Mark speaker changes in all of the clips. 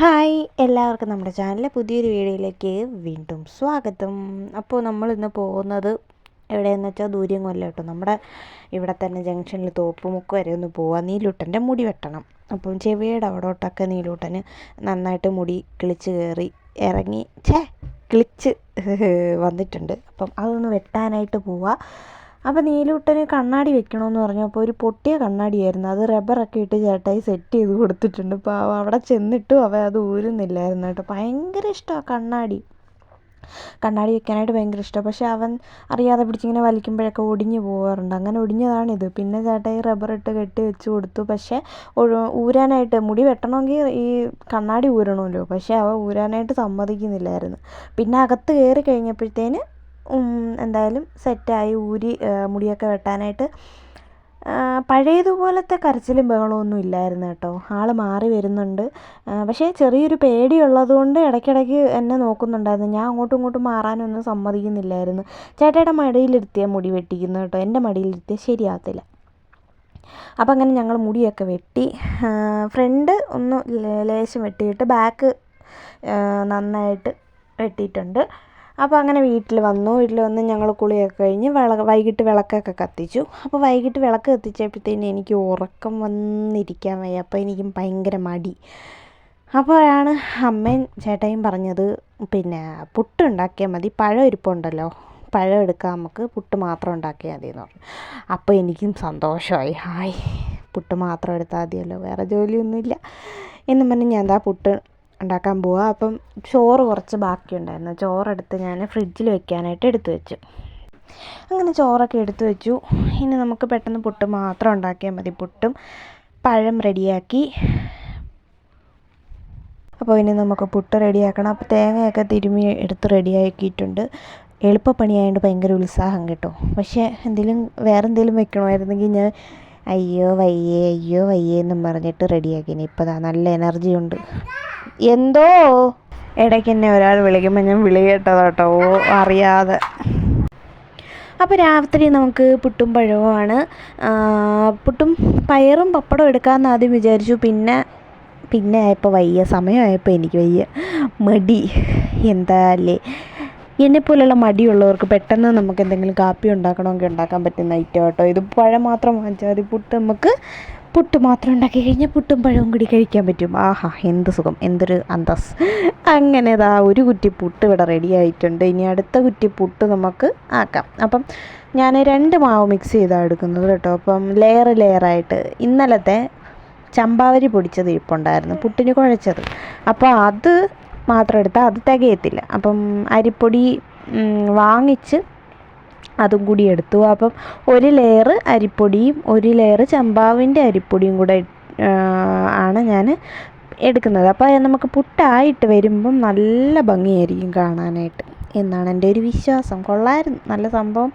Speaker 1: Hi എല്ലാവർക്കും നമ്മുടെ ചാനലിലെ പുതിയൊരു വീഡിയോയിലേക്ക് വീണ്ടും സ്വാഗതം. അപ്പോൾ നമ്മൾ ഇന്ന് പോകുന്നത് എവിടെയെന്ന് വെച്ചാൽ ദൂരം കൊല്ലം കേട്ടോ. നമ്മുടെ ഇവിടെ തന്നെ ജംഗ്ഷനിൽ തോപ്പുമുക്ക് വരെ ഒന്ന് പോവാം. നീലൂട്ടന്റെ മുടി വെട്ടണം. അപ്പം ചെവിയുടെ അവിടോട്ടൊക്കെ നീലൂട്ടന് നന്നായിട്ട് മുടി കിളിച്ച് കയറി ഇറങ്ങി ഛേ കിളിച്ച് വന്നിട്ടുണ്ട്. അപ്പം അതൊന്ന് വെട്ടാനായിട്ട് പോവാം. അപ്പോൾ നീലൂട്ടന് കണ്ണാടി വെക്കണമെന്ന് പറഞ്ഞപ്പോൾ ഒരു പൊട്ടിയ കണ്ണാടിയായിരുന്നു. അത് റബ്ബറൊക്കെ ഇട്ട് ചേട്ടായി സെറ്റ് ചെയ്ത് കൊടുത്തിട്ടുണ്ട്. അപ്പോൾ അവിടെ ചെന്നിട്ടും അവ അത് ഊരുന്നില്ലായിരുന്നു കേട്ടോ. ഭയങ്കര ഇഷ്ടമാണ് കണ്ണാടി. കണ്ണാടി വെക്കാനായിട്ട് ഭയങ്കര ഇഷ്ടമാണ് പക്ഷെ അവൻ അറിയാതെ പിടിച്ചിങ്ങനെ വലിക്കുമ്പോഴൊക്കെ ഒടിഞ്ഞു പോകാറുണ്ട് അങ്ങനെ ഒടിഞ്ഞതാണിത്. പിന്നെ ചേട്ടായി റബ്ബർ ഇട്ട് കെട്ടി വെച്ച് കൊടുത്തു. പക്ഷേ ഊരാനായിട്ട് മുടി വെട്ടണമെങ്കിൽ ഈ കണ്ണാടി ഊരണമല്ലോ. പക്ഷേ അവ ഊരാനായിട്ട് സമ്മതിക്കുന്നില്ലായിരുന്നു. പിന്നെ അകത്ത് കയറി കഴിഞ്ഞപ്പോഴത്തേന് എന്തായാലും സെറ്റായി ഊരി മുടിയൊക്കെ വെട്ടാനായിട്ട്. പഴയതുപോലത്തെ കരച്ചിലും ബഹളമൊന്നും ഇല്ലായിരുന്നു കേട്ടോ. ആൾ മാറി വരുന്നുണ്ട്. പക്ഷേ ചെറിയൊരു പേടിയുള്ളതുകൊണ്ട് ഇടയ്ക്കിടയ്ക്ക് എന്നെ നോക്കുന്നുണ്ടായിരുന്നു. ഞാൻ അങ്ങോട്ടും ഇങ്ങോട്ടും മാറാനൊന്നും സമ്മതിക്കുന്നില്ലായിരുന്നു. ചേട്ടയുടെ മടിയിലിരുത്തിയ മുടി വെട്ടിക്കുന്നു കേട്ടോ. എന്റെ മടിയിലിരുത്തിയ ശരിയാകത്തില്ല അപ്പം അങ്ങനെ ഞങ്ങൾ മുടിയൊക്കെ വെട്ടി. ഫ്രണ്ട് ഒന്ന് ലേശം വെട്ടിയിട്ട് ബാക്ക് നന്നായിട്ട് വെട്ടിയിട്ടുണ്ട്. അപ്പോൾ അങ്ങനെ വീട്ടിൽ വന്നു. വീട്ടിൽ വന്ന് ഞങ്ങൾ കുളിയൊക്കെ കഴിഞ്ഞ് വിള വൈകിട്ട് വിളക്കൊക്കെ കത്തിച്ചു. അപ്പോൾ വൈകിട്ട് വിളക്ക് കത്തിച്ചപ്പോഴത്തേന് എനിക്ക് ഉറക്കം വന്നിരിക്കാൻ വയ്യ. അപ്പോൾ എനിക്ക് ഭയങ്കര മടി. അപ്പോഴാണ് അമ്മയും ചേട്ടയും പറഞ്ഞത് പിന്നെ പുട്ട് ഉണ്ടാക്കിയാൽ മതി. പഴം ഇരിപ്പുണ്ടല്ലോ. പഴം എടുക്കാം നമുക്ക്. പുട്ട് മാത്രം ഉണ്ടാക്കിയാൽ മതി എന്ന് പറഞ്ഞു. അപ്പോൾ എനിക്കും സന്തോഷമായി. ഹായ് പുട്ട് മാത്രം എടുത്താൽ മതിയല്ലോ. വേറെ ജോലിയൊന്നുമില്ല. എന്നും പറഞ്ഞ് ഞാൻ എന്താ പുട്ട് ഉണ്ടാക്കാൻ പോവുക അപ്പം ചോറ് കുറച്ച് ബാക്കിയുണ്ടായിരുന്നു. ചോറെടുത്ത് ഞാൻ ഫ്രിഡ്ജിൽ വെക്കാനായിട്ട് എടുത്തു വെച്ചു. അങ്ങനെ ചോറൊക്കെ എടുത്തു വെച്ചു. ഇനി നമുക്ക് പെട്ടെന്ന് പുട്ട് മാത്രം ഉണ്ടാക്കിയാൽ മതി. പുട്ടും പഴം റെഡിയാക്കി. അപ്പോൾ ഇനി നമുക്ക് പുട്ട് റെഡിയാക്കണം. അപ്പോൾ തേങ്ങയൊക്കെ തിരുമ്മി എടുത്ത് റെഡിയാക്കിയിട്ടുണ്ട്. എളുപ്പപ്പണിയായതുകൊണ്ട് ഭയങ്കര ഉത്സാഹം കേട്ടോ. പക്ഷേ എന്തെങ്കിലും വേറെ എന്തെങ്കിലും വെക്കണമായിരുന്നെങ്കിൽ ഞാൻ അയ്യോ വയ്യേ അയ്യോ വയ്യേ എന്നും പറഞ്ഞിട്ട് റെഡിയാക്കിനി ഇപ്പോൾ നല്ല എനർജി ഉണ്ട് എന്തോ? ഇടയ്ക്ക് എന്നെ ഒരാൾ വിളിക്കുമ്പോൾ ഞാൻ വിളി കേട്ടോ അറിയാതെ. അപ്പോൾ രാത്രി നമുക്ക് പുട്ടും പഴവുമാണ് പുട്ടും പയറും പപ്പടവും എടുക്കാമെന്ന് ആദ്യം വിചാരിച്ചു. പിന്നെ പിന്നെ ആയപ്പോൾ വയ്യ. സമയമായപ്പോൾ എനിക്ക് വയ്യ. മടി. എന്താ അല്ലേ? എന്നെപ്പോലുള്ള മടിയുള്ളവർക്ക് പെട്ടെന്ന് നമുക്ക് എന്തെങ്കിലും കാപ്പി ഉണ്ടാക്കണമെങ്കിൽ ഉണ്ടാക്കാൻ പറ്റുന്ന ഐറ്റം കേട്ടോ ഇത് പഴം മാത്രം വാങ്ങിച്ചാൽ മതി. പുട്ട് നമുക്ക് പുട്ട് മാത്രം ഉണ്ടാക്കി കഴിഞ്ഞാൽ പുട്ടും പഴവും കൂടി കഴിക്കാൻ പറ്റും. ആഹാ എന്ത് സുഖം എന്തൊരു അന്തസ്. അങ്ങനെ ഇതാ ഒരു കുറ്റി പുട്ട് ഇവിടെ റെഡി ആയിട്ടുണ്ട്. ഇനി അടുത്ത കുറ്റി പുട്ട് നമുക്ക് ആക്കാം. അപ്പം ഞാൻ രണ്ട് മാവ് മിക്സ് ചെയ്താണ് എടുക്കുന്നത് കേട്ടോ. അപ്പം ലെയർ ലെയറായിട്ട് ഇന്നലത്തെ ചമ്പാവരി പൊടിച്ചത് ഇരിപ്പുണ്ടായിരുന്നു പുട്ടിന് കുഴച്ചത്. അപ്പോൾ അത് മാത്രം എടുത്താൽ അത് തികയത്തില്ല. അപ്പം അരിപ്പൊടി വാങ്ങിച്ച് അതും കൂടി എടുത്തു. അപ്പം ഒരു ലെയർ അരിപ്പൊടിയും ഒരു ലെയർ ചമ്പാവിന്റെ അരിപ്പൊടിയും കൂടെ ആണ് ഞാൻ എടുക്കുന്നത്. അപ്പോൾ നമുക്ക് പുട്ടായിട്ട് വരുമ്പം നല്ല ഭംഗിയായിരിക്കും കാണാനായിട്ട് എന്നാണ് എന്റെ ഒരു വിശ്വാസം. കൊള്ളായിരുന്നു. നല്ല സംഭവം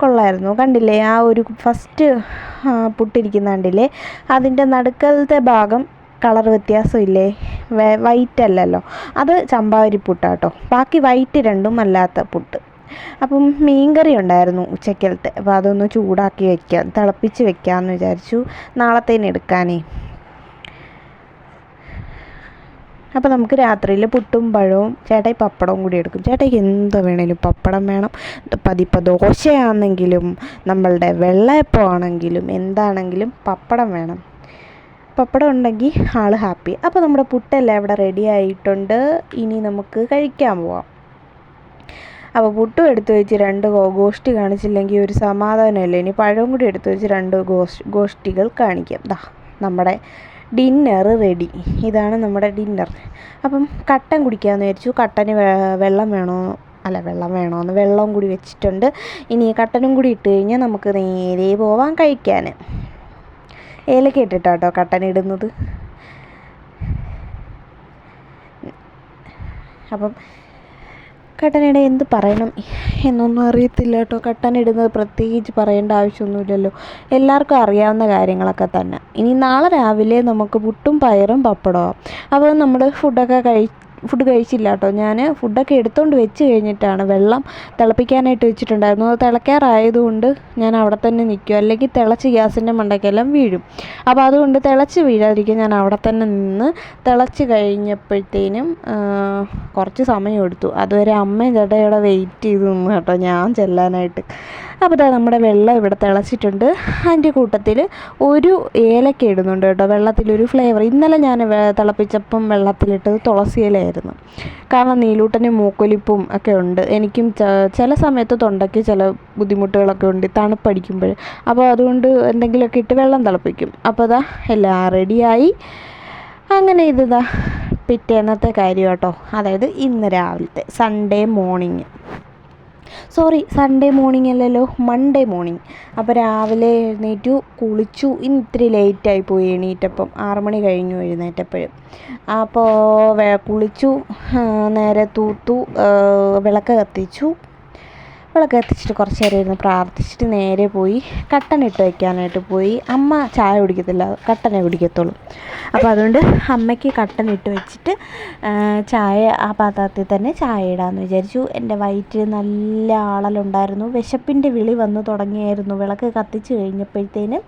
Speaker 1: കൊള്ളായിരുന്നു. കണ്ടില്ലേ? ആ ഒരു ഫസ്റ്റ് പുട്ടിരിക്കുന്ന കണ്ടില്ലേ? അതിന്റെ നടുക്കലത്തെ ഭാഗം കളർ വ്യത്യാസമില്ലേ? വൈറ്റ് അല്ലല്ലോ. അത് ചമ്പാവരി പുട്ടാട്ടോ. ബാക്കി വൈറ്റ് രണ്ടും അല്ലാത്ത പുട്ട്. അപ്പം മീൻ കറി ഉണ്ടായിരുന്നു ഉച്ചക്കലത്തെ. അപ്പോൾ അതൊന്ന് ചൂടാക്കി വയ്ക്കാം തിളപ്പിച്ച് വെക്കാമെന്ന് വിചാരിച്ചു. നാളത്തേന് എടുക്കാനേ. അപ്പോൾ നമുക്ക് രാത്രിയിൽ പുട്ടും പഴവും ചേട്ടായി പപ്പടവും കൂടി എടുക്കും. ചേട്ടായിക്ക് എന്ത് വേണേലും പപ്പടം വേണം. പതിപ്പോൾ ദോശയാണെങ്കിലും നമ്മളുടെ വെള്ളയപ്പം ആണെങ്കിലും എന്താണെങ്കിലും പപ്പടം വേണം. പപ്പടം ഉണ്ടെങ്കിൽ ആൾ ഹാപ്പി. അപ്പോൾ നമ്മുടെ പുട്ടെല്ലാം ഇവിടെ റെഡി ആയിട്ടുണ്ട്. ഇനി നമുക്ക് കഴിക്കാൻ പോവാം. അപ്പോൾ പുട്ടും എടുത്തു വെച്ച് രണ്ട് ഗോഷ്ടി കാണിച്ചില്ലെങ്കിൽ ഒരു സമാധാനമല്ല. ഇനി പഴവും കൂടി എടുത്തു വെച്ച് രണ്ട് ഗോഷ്ടികൾ കാണിക്കാം. ദാ നമ്മുടെ ഡിന്നർ റെഡി. ഇതാണ് നമ്മുടെ ഡിന്നർ. അപ്പം കട്ടൻ കുടിക്കാമെന്ന് വിചാരിച്ചു. കട്ടന് വെള്ളം വേണോ? അല്ല വെള്ളം വേണമെന്ന് വെള്ളവും കൂടി വെച്ചിട്ടുണ്ട്. ഇനി കട്ടനും കൂടി ഇട്ട് കഴിഞ്ഞാൽ നമുക്ക് നേരെ പോവാം കഴിക്കാൻ ഏലക്ക ഇട്ടിട്ടാട്ടോ കട്ടൻ ഇടുന്നത്. അപ്പം കട്ടനിടെ എന്ത് പറയണം എന്നൊന്നും അറിയത്തില്ല കേട്ടോ. കട്ടനിടുന്നത് പ്രത്യേകിച്ച് പറയേണ്ട ആവശ്യമൊന്നുമില്ലല്ലോ. എല്ലാവർക്കും അറിയാവുന്ന കാര്യങ്ങളൊക്കെ തന്നെ. ഇനി നാളെ രാവിലെ നമുക്ക് പുട്ടും പയറും പപ്പടവും. അപ്പോൾ നമ്മൾ ഫുഡൊക്കെ കഴി ഫുഡ് കഴിച്ചില്ല കേട്ടോ ഞാൻ ഫുഡൊക്കെ എടുത്തുകൊണ്ട് വെച്ച് കഴിഞ്ഞിട്ടാണ് വെള്ളം തിളപ്പിക്കാനായിട്ട് വെച്ചിട്ടുണ്ടായിരുന്നു അത് തിളയ്ക്കാറായതുകൊണ്ട് ഞാൻ അവിടെ തന്നെ നിൽക്കും. അല്ലെങ്കിൽ തിളച്ച് ഗ്യാസിന്റെ മണ്ടയ്ക്കെല്ലാം വീഴും. അപ്പോൾ അതുകൊണ്ട് തിളച്ച് വീഴാതിരിക്കാൻ ഞാൻ അവിടെ തന്നെ നിന്ന് തിളച്ച് കഴിഞ്ഞപ്പോഴത്തേനും കുറച്ച് സമയം എടുത്തു. അതുവരെ അമ്മയും ചേട്ടയുടെ വെയിറ്റ് ചെയ്ത് നിന്ന് കേട്ടോ. ഞാൻ ചെല്ലാനായിട്ട്. അപ്പോൾ ഇതാ നമ്മുടെ വെള്ളം ഇവിടെ തിളച്ചിട്ടുണ്ട്. അതിന്റെ കൂട്ടത്തിൽ ഒരു ഏലക്ക ഇടുന്നുണ്ട് കേട്ടോ. വെള്ളത്തിലൊരു ഫ്ലേവർ ഇന്നലെ ഞാൻ തിളപ്പിച്ചപ്പം വെള്ളത്തിലിട്ടത് തുളസി ഇലയായിരുന്നു. കാരണം നീലൂട്ടന് മൂക്കൊലിപ്പും ഒക്കെ ഉണ്ട്. എനിക്കും ചില സമയത്ത് തൊണ്ടയ്ക്ക് ചില ബുദ്ധിമുട്ടുകളൊക്കെ ഉണ്ട് തണുപ്പടിക്കുമ്പോൾ. അപ്പോൾ അതുകൊണ്ട് എന്തെങ്കിലുമൊക്കെ ഇട്ട് വെള്ളം തിളപ്പിക്കും. അപ്പോൾ അതാ എല്ലാം റെഡിയായി അങ്ങനെ ഇതാ പിറ്റേന്നത്തെ കാര്യം കേട്ടോ. അതായത് ഇന്ന് രാവിലത്തെ Sunday morning sorry Sunday morning അല്ലല്ലോ മൺഡേ മോർണിംഗ് അപ്പോൾ രാവിലെ എഴുന്നേറ്റു കുളിച്ചു. ഇനി ഇത്തിരി ലേറ്റായി പോയി എണീറ്റപ്പം. മണി കഴിഞ്ഞു എഴുന്നേറ്റപ്പോഴും. അപ്പോൾ കുളിച്ചു നേരെ തൂത്തു വിളക്ക് കത്തിച്ചു. വിളക്ക് കത്തിച്ചിട്ട് കുറച്ച് നേരം ഇരുന്ന് പ്രാർത്ഥിച്ചിട്ട് നേരെ പോയി കട്ടൻ ഇട്ട് വയ്ക്കാനായിട്ട് പോയി. അമ്മ ചായ കുടിക്കത്തില്ല കട്ടനെ കുടിക്കത്തുള്ളൂ. അപ്പോൾ അതുകൊണ്ട് അമ്മയ്ക്ക് കട്ടൻ ഇട്ട് വെച്ചിട്ട് ചായ ആ പാത്രത്തിൽ തന്നെ ചായ ഇടാമെന്ന് വിചാരിച്ചു. എന്റെ വയറ്റിൽ നല്ല ആളലുണ്ടായിരുന്നു. വിശപ്പിന്റെ വിളി വന്ന് തുടങ്ങിയായിരുന്നു. വിളക്ക് കത്തിച്ച് കഴിഞ്ഞപ്പോഴത്തേനും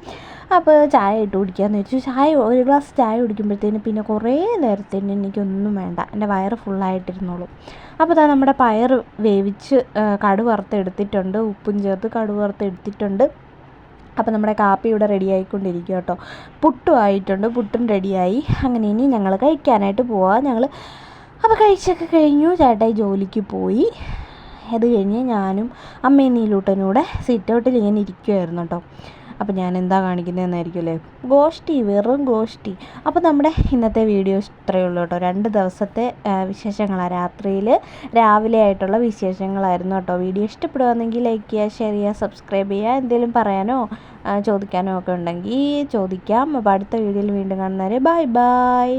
Speaker 1: അപ്പോൾ ചായ ഇട്ട് കുടിക്കാമെന്ന് വെച്ചു. ചായ ഒരു ഗ്ലാസ് ചായ കുടിക്കുമ്പോഴത്തേന് പിന്നെ കുറേ നേരത്തേന് എനിക്കൊന്നും വേണ്ട. എന്റെ വയറ് ഫുള്ളായിട്ടിരുന്നോളൂ. അപ്പോൾ ഇതാ നമ്മുടെ പയർ വേവിച്ച് കടു വറുത്തെടുത്തിട്ടുണ്ട്. ഉപ്പും ചേർത്ത് കടു വറുത്തെടുത്തിട്ടുണ്ട്. അപ്പോൾ നമ്മുടെ കാപ്പി ഇവിടെ റെഡി ആയിക്കൊണ്ടിരിക്കുക കേട്ടോ പുട്ടും ആയിട്ടുണ്ട്. പുട്ടും റെഡിയായി അങ്ങനെ ഇനി ഞങ്ങൾ കഴിക്കാനായിട്ട് പോവാം ഞങ്ങൾ അപ്പോൾ കഴിച്ചൊക്കെ കഴിഞ്ഞു. ചേട്ടായി ജോലിക്ക് പോയി. അത് കഴിഞ്ഞ് ഞാനും അമ്മയും നീലൂട്ടനൂടെ സിറ്റ് ഔട്ടിൽ ഇങ്ങനെ ഇരിക്കുമായിരുന്നു കേട്ടോ അപ്പോൾ ഞാൻ എന്താ കാണിക്കുന്നതെന്നായിരിക്കും അല്ലേ ഗോഷ്ടി വെറും ഗോഷ്ടി. അപ്പോൾ നമ്മുടെ ഇന്നത്തെ വീഡിയോ ഇത്രയേ ഉള്ളൂ കേട്ടോ. രണ്ട് ദിവസത്തെ വിശേഷങ്ങളാണ് രാത്രിയിൽ രാവിലെ ആയിട്ടുള്ള വിശേഷങ്ങളായിരുന്നു കേട്ടോ. വീഡിയോ ഇഷ്ടപ്പെടുകയാണെങ്കിൽ ലൈക്ക് ചെയ്യുക ഷെയർ ചെയ്യുക സബ്സ്ക്രൈബ് ചെയ്യുക എന്തെങ്കിലും പറയാനോ ചോദിക്കാനോ ഒക്കെ ഉണ്ടെങ്കിൽ ചോദിക്കാം. അപ്പോൾ അടുത്ത വീഡിയോയിൽ വീണ്ടും കാണുന്നവരെ ബൈ ബൈ.